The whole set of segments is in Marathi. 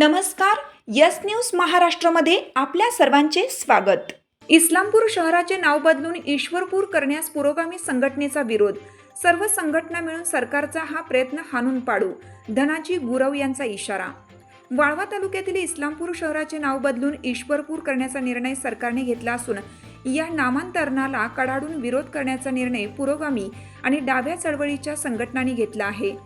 नमस्कार यस न्यूज महाराष्ट्रामध्ये आपल्या सर्वांचे स्वागत. इस्लामपूर शहराचे नाव बदलून ईश्वरपूर करण्यास पुरोगामी संघटनेचा विरोध. सर्व संघटना मिळून सरकारचा हा प्रयत्न हाणून पाडू धनाजी गुरव यांचा इशारा. वाळवा तालुक्यातील इस्लामपूर शहराचे नाव बदलून ईश्वरपूर करण्याचा निर्णय सरकारने घेतला असून या नामांतरणाला कडाडून विरोध करण्याचा निर्णय पुरोगामी आणि डाव्या चळवळीच्या संघटनांनी घेतला आहे.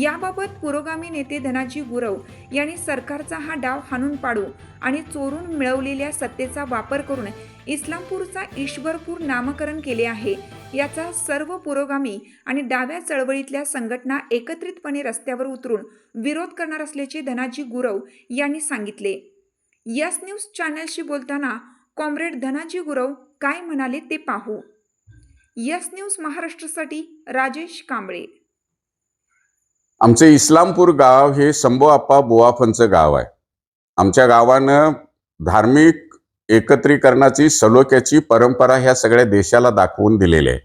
याबाबत पुरोगामी नेते धनाजी गुरव यांनी सरकारचा हा डाव हाणून पाडू आणि चोरून मिळवलेल्या सत्तेचा वापर करून इस्लामपूरचा ईश्वरपूर नामकरण केले आहे. याचा सर्व पुरोगामी आणि डाव्या चळवळीतल्या संघटना एकत्रितपणे रस्त्यावर उतरून विरोध करणार असल्याचे धनाजी गुरव यांनी सांगितले. यस न्यूज चॅनलशी बोलताना कॉम्रेड धनाजी गुरव काय म्हणाले ते पाहू. यस न्यूज महाराष्ट्रासाठी राजेश कांबळे. आमचे इस्लामपूर गाव हे संभोआप्पा बुवाफांचं गाव आहे. आमच्या गावानं धार्मिक एकत्रीकरणाची सलोख्याची परंपरा ह्या सगळ्या देशाला दाखवून दिलेली आहे.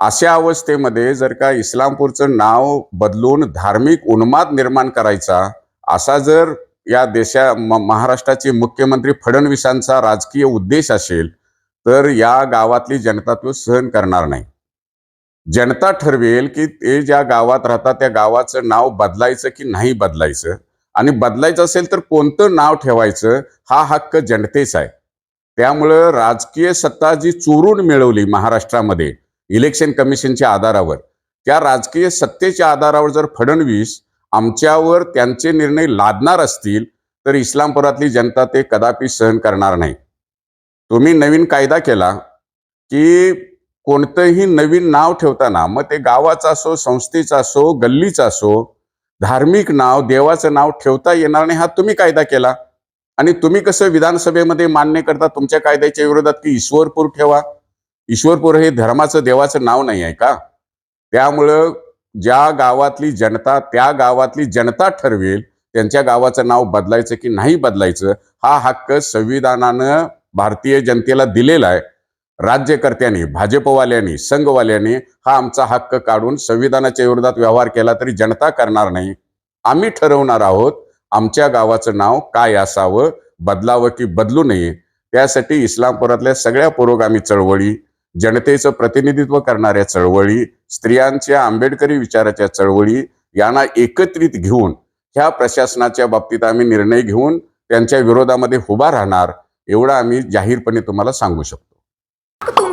अशा अवस्थेमध्ये जर का इस्लामपूरचं नाव बदलून धार्मिक उन्माद निर्माण करायचा असा जर या देशा म- महाराष्ट्राचे मुख्यमंत्री फडणवीसांचा राजकीय उद्देश असेल तर या गावातली जनता तो सहन करणार नाही. जनता ठरवेल की ते ज्या गावात राहतात त्या गावाचं नाव बदलायचं की नाही बदलायचं? आणि बदलायचं असेल तर कोणतं नाव ठेवायचं? हा हक्क जनतेचा आहे. त्यामुळं राजकीय सत्ता जी चोरून मिळवली महाराष्ट्रामध्ये इलेक्शन कमिशनच्या आधारावर त्या राजकीय सत्तेच्या आधारावर जर फडणवीस आमच्यावर त्यांचे निर्णय लादणार असतील तर इस्लामपुरातली जनता ते कदापि सहन करणार नाही. तुम्ही नवीन कायदा केला की कोणतंही नवीन नाव ठेवताना मग ते गावाचं असो संस्थेचं असो गल्लीचं असो धार्मिक नाव देवाचं नाव ठेवता येणार नाही हा तुम्ही कायदा केला. आणि तुम्ही कसं विधानसभेमध्ये मान्य करता तुमच्या कायद्याच्या विरोधात की ईश्वरपूर ठेवा? ईश्वरपूर हे धर्माचं देवाचं नाव नाही आहे का? त्यामुळं ज्या गावातली जनता त्या गावातली जनता ठरवेल त्यांच्या गावाचं नाव बदलायचं की नाही बदलायचं हा हक्क संविधानानं भारतीय जनतेला दिलेला आहे. राज्यकर्त्यांनी भाजपवाल्यांनी संघवाल्यांनी हा आमचा हक्क काढून संविधानाच्या विरोधात व्यवहार केला तरी जनता करणार नाही. आम्ही ठरवणार आहोत आमच्या गावाचं नाव काय असावं बदलावं की बदलू नये त्यासाठी इस्लामपुरातल्या सगळ्या पुरोगामी चळवळी जनतेचं प्रतिनिधित्व करणाऱ्या चळवळी स्त्रियांच्या आंबेडकरी विचाराच्या चळवळी यांना एकत्रित घेऊन ह्या प्रशासनाच्या बाबतीत आम्ही निर्णय घेऊन त्यांच्या विरोधामध्ये उभा राहणार एवढं आम्ही जाहीरपणे तुम्हाला सांगू शकतो.